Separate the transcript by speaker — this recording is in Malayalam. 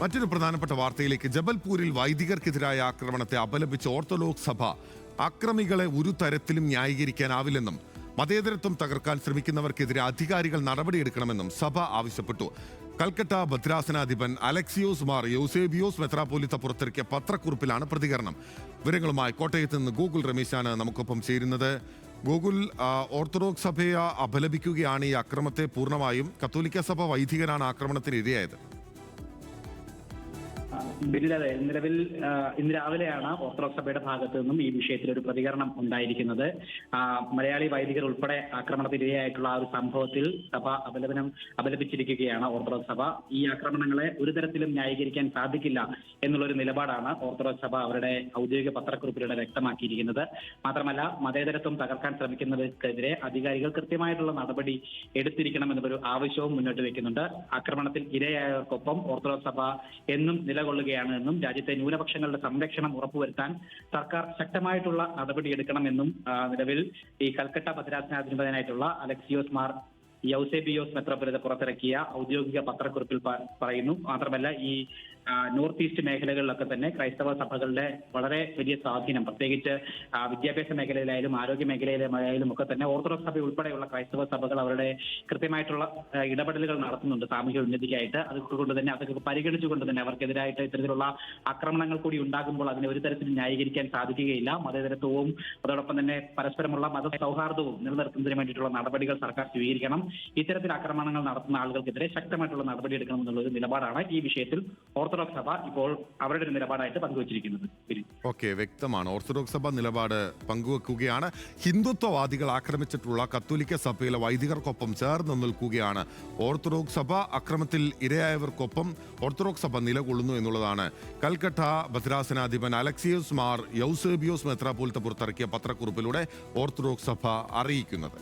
Speaker 1: മറ്റൊരു പ്രധാനപ്പെട്ട വാർത്തയിലേക്ക്. ജബൽപൂരിൽ വൈദികർക്കെതിരായ ആക്രമണത്തെ അപലപിച്ച് ഓർത്തഡോക്സ് സഭ അക്രമികളെ ഒരു തരത്തിലും ന്യായീകരിക്കാനാവില്ലെന്നും മതേതരത്വം തകർക്കാൻ ശ്രമിക്കുന്നവർക്കെതിരെ അധികാരികൾ നടപടിയെടുക്കണമെന്നും സഭ ആവശ്യപ്പെട്ടു. കൽക്കട്ട ഭദ്രാസനാധിപൻ അലക്സിയോസ് മാർ യോസേബിയോസ് മെത്രാപോലിത്ത പുറത്തിറക്കിയ പത്രക്കുറിപ്പിലാണ് പ്രതികരണം. വിവരങ്ങളുമായി കോട്ടയത്ത് നിന്ന് ഗൂഗിൾ രമേശാണ് നമുക്കൊപ്പം ചേരുന്നത്. ഗൂഗിൾ ഓർത്തഡോക്സ് സഭയെ അപലപിക്കുകയാണ് ഈ അക്രമത്തെ പൂർണമായും. കത്തോലിക്ക സഭ വൈദികനാണ് ആക്രമണത്തിന് ഇരയായത്
Speaker 2: ബില്ലതെ നിലവിൽ ഇന്ന് രാവിലെയാണ് ഓർത്തഡോക്സ് സഭയുടെ ഭാഗത്തു നിന്നും ഈ വിഷയത്തിൽ ഒരു പ്രതികരണം ഉണ്ടായിരിക്കുന്നത്. മലയാളി വൈദികർ ഉൾപ്പെടെ ആക്രമണത്തിനിരയായിട്ടുള്ള ആ ഒരു സംഭവത്തിൽ സഭ അപലപനം അപലപിച്ചിരിക്കുകയാണ് ഓർത്തഡോക്സ് സഭ ഈ ആക്രമണങ്ങളെ ഒരു തരത്തിലും ന്യായീകരിക്കാൻ സാധിക്കില്ല എന്നുള്ള ഒരു നിലപാടാണ് ഓർത്തഡോക്സ് സഭ അവരുടെ ഔദ്യോഗിക പത്രക്കുറിപ്പിലൂടെ വ്യക്തമാക്കിയിരിക്കുന്നത്. മാത്രമല്ല മതേതരത്വം തകർക്കാൻ ശ്രമിക്കുന്നവർക്കെതിരെ അധികാരികൾ കൃത്യമായിട്ടുള്ള നടപടി എടുത്തിരിക്കണം എന്നൊരു ആവശ്യവും മുന്നോട്ട് വെക്കുന്നുണ്ട്. ആക്രമണത്തിൽ ഇരയായവർക്കൊപ്പം ഓർത്തഡോക്സ് സഭ എന്നും നിലകൊള്ളുകയാണ് എന്നും രാജ്യത്തെ ന്യൂനപക്ഷങ്ങളുടെ സംരക്ഷണം ഉറപ്പുവരുത്താൻ സർക്കാർ ശക്തമായിട്ടുള്ള നടപടിയെടുക്കണമെന്നും നിലവിൽ ഈ കൽക്കട്ട ഭദ്രാസനാധിപനായിട്ടുള്ള അലക്സിയോസ് മാർ യൗസേബിയോസ് മെത്രോപൊലിത പുറത്തിറക്കിയ ഔദ്യോഗിക പത്രക്കുറിപ്പിൽ പറയുന്നു. മാത്രമല്ല ഈ നോർത്ത് ഈസ്റ്റ് മേഖലകളിലൊക്കെ തന്നെ ക്രൈസ്തവ സഭകളുടെ വളരെ വലിയ സ്വാധീനം പ്രത്യേകിച്ച് വിദ്യാഭ്യാസ മേഖലയിലായാലും ആരോഗ്യ മേഖലയിലായാലും ഒക്കെ തന്നെ ഓർത്തഡോക്സ് സഭ ഉൾപ്പെടെയുള്ള ക്രൈസ്തവ സഭകൾ അവരുടെ കൃത്യമായിട്ടുള്ള ഇടപെടലുകൾ നടത്തുന്നുണ്ട് സാമൂഹ്യ ഉന്നതിക്കായിട്ട്. അതുകൊണ്ട് തന്നെ അതൊക്കെ പരിഗണിച്ചുകൊണ്ട് തന്നെ അവർക്കെതിരായിട്ട് ഇത്തരത്തിലുള്ള ആക്രമണങ്ങൾ കൂടി ഉണ്ടാകുമ്പോൾ അതിനെ ഒരു തരത്തിൽ ന്യായീകരിക്കാൻ സാധിക്കുകയില്ല. മതേതരത്വവും അതോടൊപ്പം തന്നെ പരസ്പരമുള്ള മത സൗഹാർദ്ദവും നിലനിർത്തുന്നതിന് വേണ്ടിയിട്ടുള്ള നടപടികൾ സർക്കാർ സ്വീകരിക്കണം. ഇത്തരത്തിൽ ആക്രമണങ്ങൾ നടത്തുന്ന ആളുകൾക്കെതിരെ ശക്തമായിട്ടുള്ള നടപടി എടുക്കണം എന്നുള്ള ഒരു നിലപാടാണ് ഈ വിഷയത്തിൽ ഓർത്തഡോക്സ് സഭ ഇപ്പോൾ അവരുടെ ഒരു നിലപാടായിട്ട് പങ്കുവച്ചിരിക്കുന്നത്.
Speaker 1: ഓക്കെ വ്യക്തമാണ്. ഓർത്തഡോക്സ് സഭ നിലപാട് പങ്കുവെക്കുകയാണ്. ഹിന്ദുത്വവാദികൾ ആക്രമിച്ചിട്ടുള്ള കത്തോലിക്ക സഭയിലെ വൈദികർക്കൊപ്പം ചേർന്ന് നിൽക്കുകയാണ്. ഓർത്തഡോക്സ് സഭ അക്രമത്തിൽ ഇരയായവർക്കൊപ്പം ഓർത്തഡോക്സ് സഭ നിലകൊള്ളുന്നു എന്നുള്ളതാണ്. കൽക്കട്ട ഭദ്രാസനാധിപൻ അലക്സിയോസ് മാർ യൗസേബിയോസ് മെത്രാപോലത്തെ പുറത്തിറക്കിയ പത്രക്കുറിപ്പിലൂടെ ഓർത്തഡോക്സ് സഭ അറിയിക്കുന്നത്.